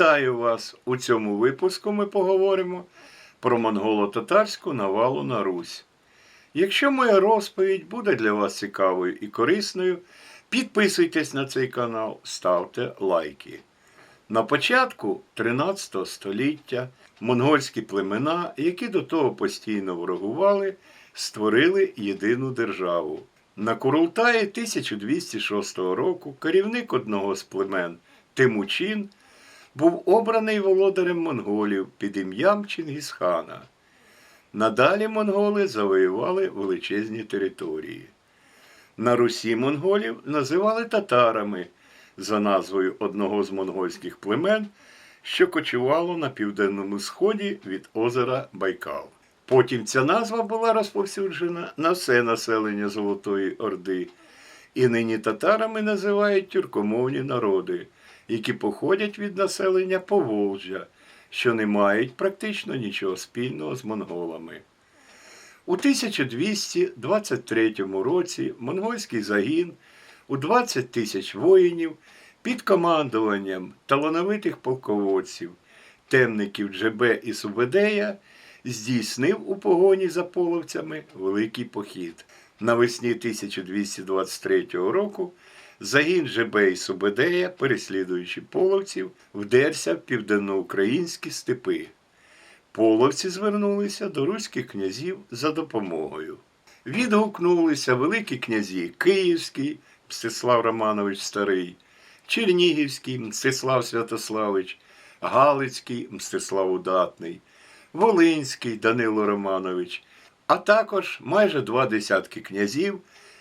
Вітаю вас! У цьому випуску ми поговоримо про монголо-татарську навалу на Русь. Якщо моя розповідь буде для вас цікавою і корисною, підписуйтесь на цей канал, ставте лайки. На початку 13 століття монгольські племена, які до того постійно ворогували, створили єдину державу. На Курултаї 1206 року керівник одного з племен Тимучин був обраний володарем монголів під ім'ям Чингісхана. Надалі монголи завоювали величезні території. На Русі монголів називали татарами за назвою одного з монгольських племен, що кочувало на південному сході від озера Байкал. Потім ця назва була розповсюджена на все населення Золотої Орди, і нині татарами називають тюркомовні народи, які походять від населення Поволжя, що не мають практично нічого спільного з монголами. У 1223 році монгольський загін у 20 тисяч воїнів під командуванням талановитих полководців, темників Джебе і Субедея здійснив у погоні за половцями великий похід. Навесні 1223 року загін Джебе і Субедея, переслідуючи половців, вдерся в південноукраїнські степи. Половці звернулися до руських князів за допомогою. Відгукнулися великі князі Київський Мстислав Романович Старий, Чернігівський Мстислав Святославич, Галицький Мстислав Удатний, Волинський Данило Романович, а також майже два десятки князів,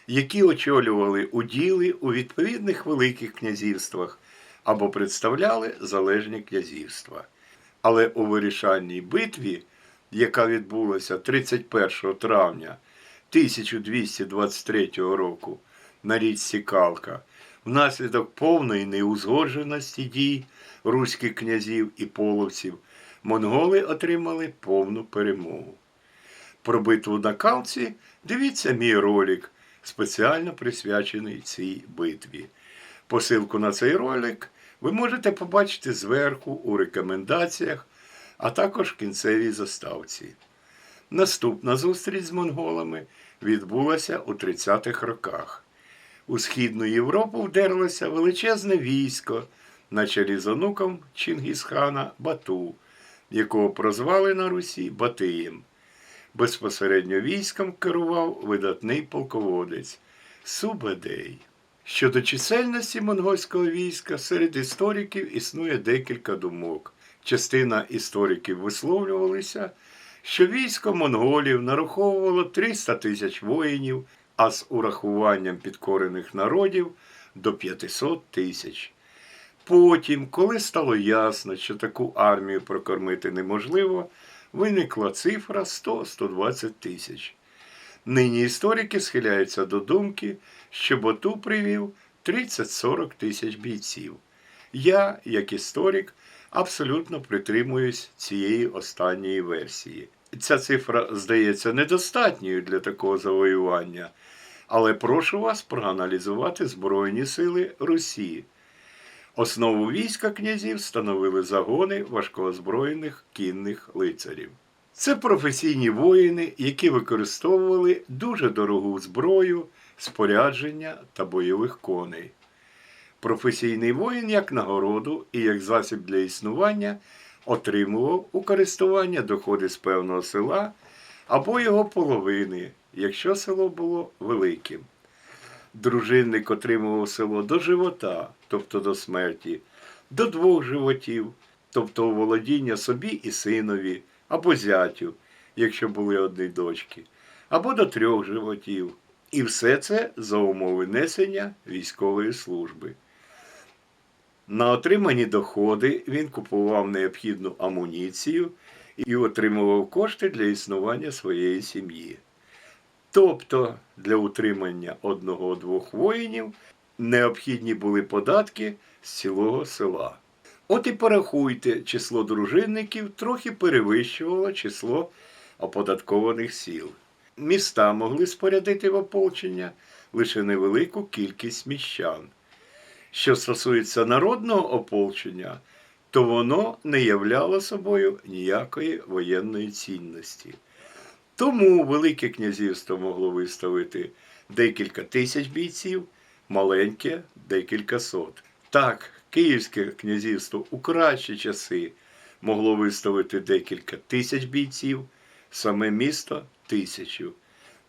які очолювали уділи у відповідних великих князівствах або представляли залежні князівства. Але у вирішальній битві, яка відбулася 31 травня 1223 року на річці Калка, внаслідок повної неузгодженості дій руських князів і половців, монголи отримали повну перемогу. Про битву на Калці дивіться мій ролик, спеціально присвячений цій битві. Посилку на цей ролик ви можете побачити зверху у рекомендаціях, а також в кінцевій заставці. Наступна зустріч з монголами відбулася у 30-х роках. У Східну Європу вдерлося величезне військо на чолі з онуком Чингісхана Бату, якого прозвали на Русі Батиєм. Безпосередньо військом керував видатний полководець Субедей. Щодо чисельності монгольського війська серед істориків існує декілька думок. Частина істориків висловлювалися, що військо монголів нараховувало 300 тисяч воїнів, а з урахуванням підкорених народів до 500 тисяч. Потім, коли стало ясно, що таку армію прокормити неможливо, виникла цифра 100-120 тисяч. Нині історики схиляються до думки, що Боту привів 30-40 тисяч бійців. Я, як історик, абсолютно притримуюсь цієї останньої версії. Ця цифра здається недостатньою для такого завоювання, але прошу вас проаналізувати Збройні сили Росії. Основу війська князів становили загони важкоозброєних кінних лицарів. Це професійні воїни, які використовували дуже дорогу зброю, спорядження та бойових коней. Професійний воїн як нагороду і як засіб для існування отримував у користування доходи з певного села або його половини, якщо село було великим. Дружинник отримував село до живота, тобто до смерті, до двох животів, тобто у володіння собі і синові, або зятю, якщо були одні дочки, або до трьох животів. І все це за умови несення військової служби. На отримані доходи він купував необхідну амуніцію і отримував кошти для існування своєї сім'ї. Тобто для утримання одного-двох воїнів необхідні були податки з цілого села. От і порахуйте, число дружинників трохи перевищувало число оподаткованих сіл. Міста могли спорядити в ополчення лише невелику кількість міщан. Що стосується народного ополчення, то воно не являло собою ніякої воєнної цінності. Тому Велике князівство могло виставити декілька тисяч бійців, маленьке декілька сот. Так, Київське князівство у кращі часи могло виставити декілька тисяч бійців, саме місто тисячу,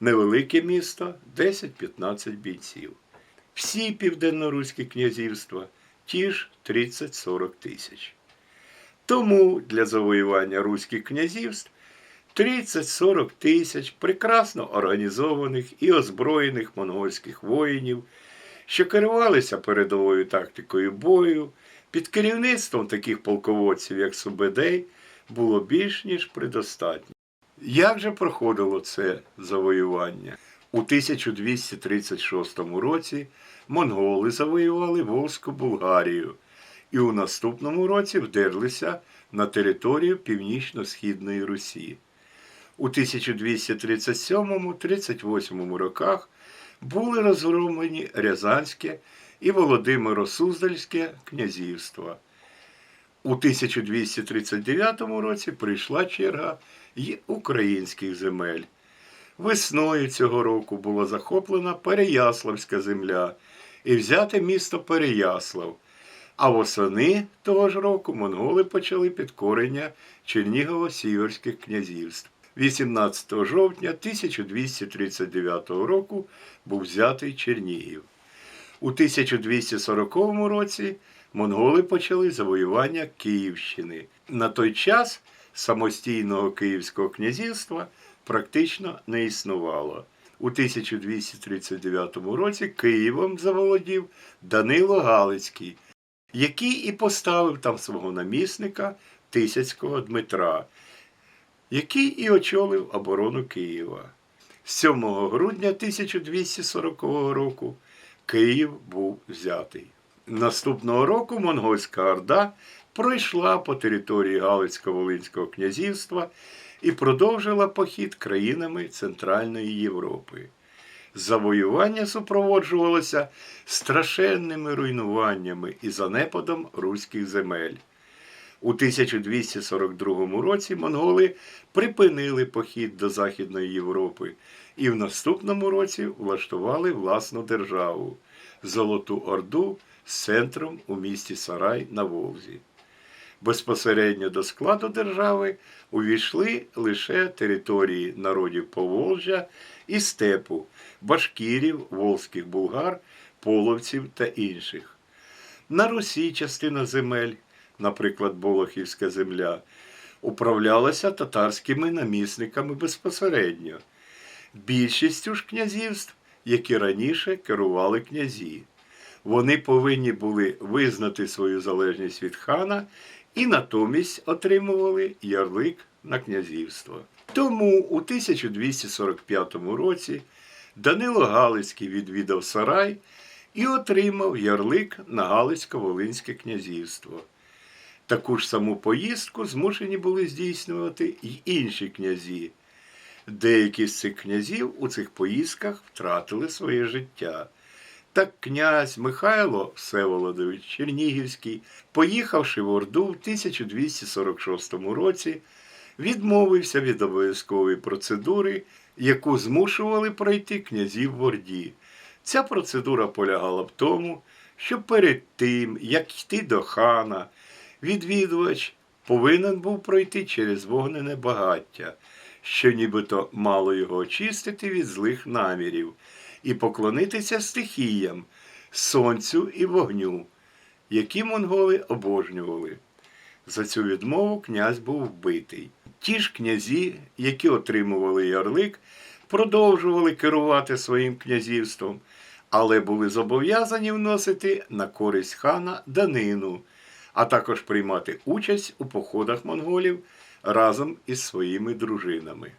невелике місто 10-15 бійців. Всі південноруські князівства ті ж 30-40 тисяч. Тому для завоювання руських князівств 30-40 тисяч прекрасно організованих і озброєних монгольських воїнів, що керувалися передовою тактикою бою, під керівництвом таких полководців, як Субедей, було більш ніж предостатньо. Як же проходило це завоювання? У 1236 році монголи завоювали Волзьку Булгарію і у наступному році вдерлися на територію Північно-Східної Русі. У 1237-38 роках були розгромлені Рязанське і Володимиро-Суздальське князівства. У 1239 році прийшла черга й українських земель. Весною цього року була захоплена Переяславська земля і взяте місто Переяслав. А восени того ж року монголи почали підкорення Чернігово-Сіверських князівств. 18 жовтня 1239 року був взятий Чернігів. У 1240 році монголи почали завоювання Київщини. На той час самостійного Київського князівства практично не існувало. У 1239 році Києвом заволодів Данило Галицький, який і поставив там свого намісника Тисяцького Дмитра, який і очолив оборону Києва. 7 грудня 1240 року Київ був взятий. Наступного року монгольська орда пройшла по території Галицько-Волинського князівства і продовжила похід країнами Центральної Європи. Завоювання супроводжувалося страшенними руйнуваннями і занепадом руських земель. У 1242 році монголи припинили похід до Західної Європи і в наступному році влаштували власну державу Золоту Орду з центром у місті Сарай на Волзі. Безпосередньо до складу держави увійшли лише території народів Поволжя і степу, башкірів, волзьких булгар, половців та інших. На Русі частина земель, наприклад, Болохівська земля, управлялася татарськими намісниками безпосередньо, більшістю ж князівств, які раніше керували князі. Вони повинні були визнати свою залежність від хана і натомість отримували ярлик на князівство. Тому у 1245 році Данило Галицький відвідав Сарай і отримав ярлик на Галицько-Волинське князівство. Таку ж саму поїздку змушені були здійснювати й інші князі. Деякі з цих князів у цих поїздках втратили своє життя. Так князь Михайло Всеволодович Чернігівський, поїхавши в Орду в 1246 році, відмовився від обов'язкової процедури, яку змушували пройти князів в Орді. Ця процедура полягала в тому, що перед тим, як йти до хана, відвідувач повинен був пройти через вогнене багаття, що нібито мало його очистити від злих намірів і поклонитися стихіям, сонцю і вогню, які монголи обожнювали. За цю відмову князь був вбитий. Ті ж князі, які отримували ярлик, продовжували керувати своїм князівством, але були зобов'язані вносити на користь хана данину, а також приймати участь у походах монголів разом із своїми дружинами.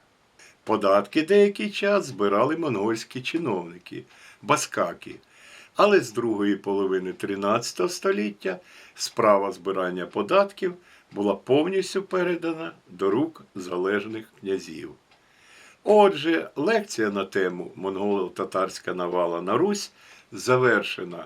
Податки деякий час збирали монгольські чиновники, баскаки. Але з другої половини 13 століття справа збирання податків була повністю передана до рук залежних князів. Отже, лекція на тему монголо-татарська навала на Русь завершена.